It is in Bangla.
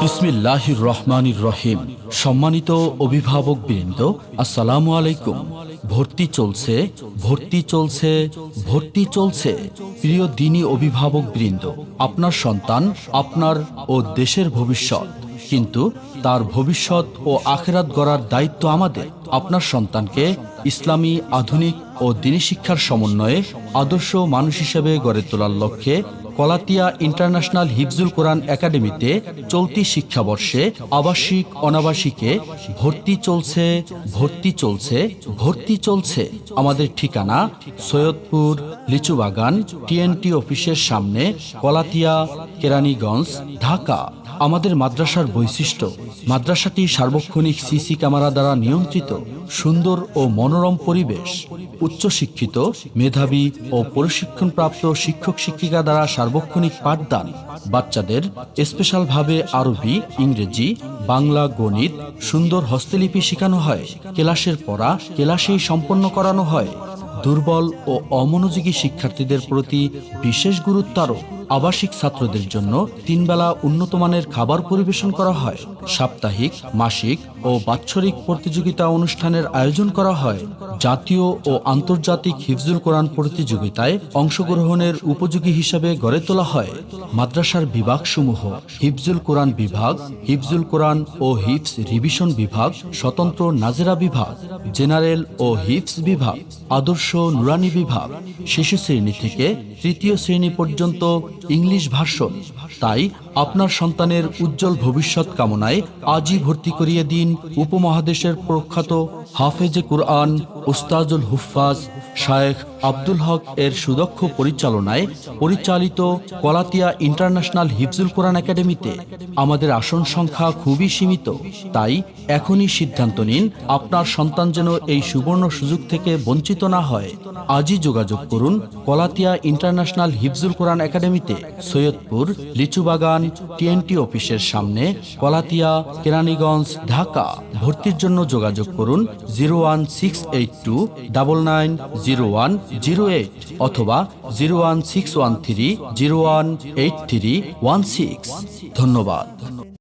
বিসমিল্লাহির রহমানির রহিম সম্মানিত অভিভাবক বৃন্দ, আসসালামু আলাইকুম। ভর্তি চলছে ভর্তি চলছে ভর্তি চলছে। প্রিয় দিনী অভিভাবক বৃন্দ, আপনার সন্তান, আপনার ও দেশের ভবিষ্যৎ। কিন্তু তার ভবিষ্যৎ ও আখেরাত গড়ার দায়িত্ব আমাদের, আপনার সন্তানকে ইসলামী, আধুনিক ও দিনী শিক্ষার সমন্বয়ে আদর্শ মানুষ হিসেবে গড়ে তোলার লক্ষ্যে কলাতিয়া ইন্টারন্যাশনাল হিফজুল কোরআন একাডেমিতে চলতি শিক্ষাবর্ষে আবাসিক অনাবাসিকে ভর্তি চলছে ভর্তি চলছে ভর্তি চলছে। আমাদের ঠিকানা সৈয়দপুর, লিচুবাগান, টিএনটি অফিসের সামনে কলাতিয়া, কেরানীগঞ্জ, ঢাকা। আমাদের মাদ্রাসার বৈশিষ্ট্য, মাদ্রাসাটি সার্বক্ষণিক সিসি ক্যামেরা দ্বারা নিয়ন্ত্রিত, সুন্দর ও মনোরম পরিবেশ। উচ্চশিক্ষিত, মেধাবী ও প্রশিক্ষণপ্রাপ্ত শিক্ষক শিক্ষিকা দ্বারা সার্বক্ষণিক পাঠদান। বাচ্চাদের স্পেশালভাবে আরবি, ইংরেজি, বাংলা, গণিত, সুন্দর হস্তলিপি শেখানো হয়। ক্লাসের পড়া ক্লাসেই সম্পন্ন করানো হয়। দুর্বল ও অমনোযোগী শিক্ষার্থীদের প্রতি বিশেষ গুরুত্ব আরোপ আবাসিক ছাত্রদের জন্য তিনবেলা উন্নতমানের খাবার পরিবেশন করা হয়। সাপ্তাহিক, মাসিক ও বাৎসরিক প্রতিযোগিতা অনুষ্ঠানের আয়োজন করা হয়। জাতীয় ও আন্তর্জাতিক হিফজুল কোরআন প্রতিযোগিতায় অংশগ্রহণের উপযোগী হিসাবে গড়ে তোলা হয়। মাদ্রাসার বিভাগসমূহ হিফজুল কোরআন বিভাগ, হিফজুল কোরআন ও হিফস রিভিশন বিভাগ, স্বতন্ত্র নাজেরা বিভাগ, জেনারেল ও হিফস বিভাগ, আদর্শ নুরানি বিভাগ শিশু শ্রেণি থেকে তৃতীয় শ্রেণি পর্যন্ত ইংলিশ ভার্সন। তাই আপনার সন্তানের উজ্জ্বল ভবিষ্যৎ কামনায় আজই ভর্তি করিয়ে দিন উপমহাদেশের প্রখ্যাত হাফেজে কুরআন, উস্তাজুল হুফাজ শায়েখ আব্দুল হক এর সুদক্ষ পরিচালনায় পরিচালিত কলাতিয়া ইন্টারন্যাশনাল হিফজুল কোরআন একাডেমিতে আমাদের আসন সংখ্যা খুবই সীমিত। তাই এখনই সিদ্ধান্ত নিন, আপনার সন্তান যেন এই সুবর্ণ সুযোগ থেকে বঞ্চিত না হয়। আজই যোগাযোগ করুন কলাতিয়া ইন্টারন্যাশনাল হিফজুল কোরআন একাডেমিতে, সৈয়দপুর, লিচুবাগান, টিএনটি অফিসের সামনে, কলাতিয়া, কেরানীগঞ্জ, ঢাকা। ভর্তির জন্য যোগাযোগ করুন zero one six eight two double nine eight অথবা জিরো এইট ধন্যবাদ।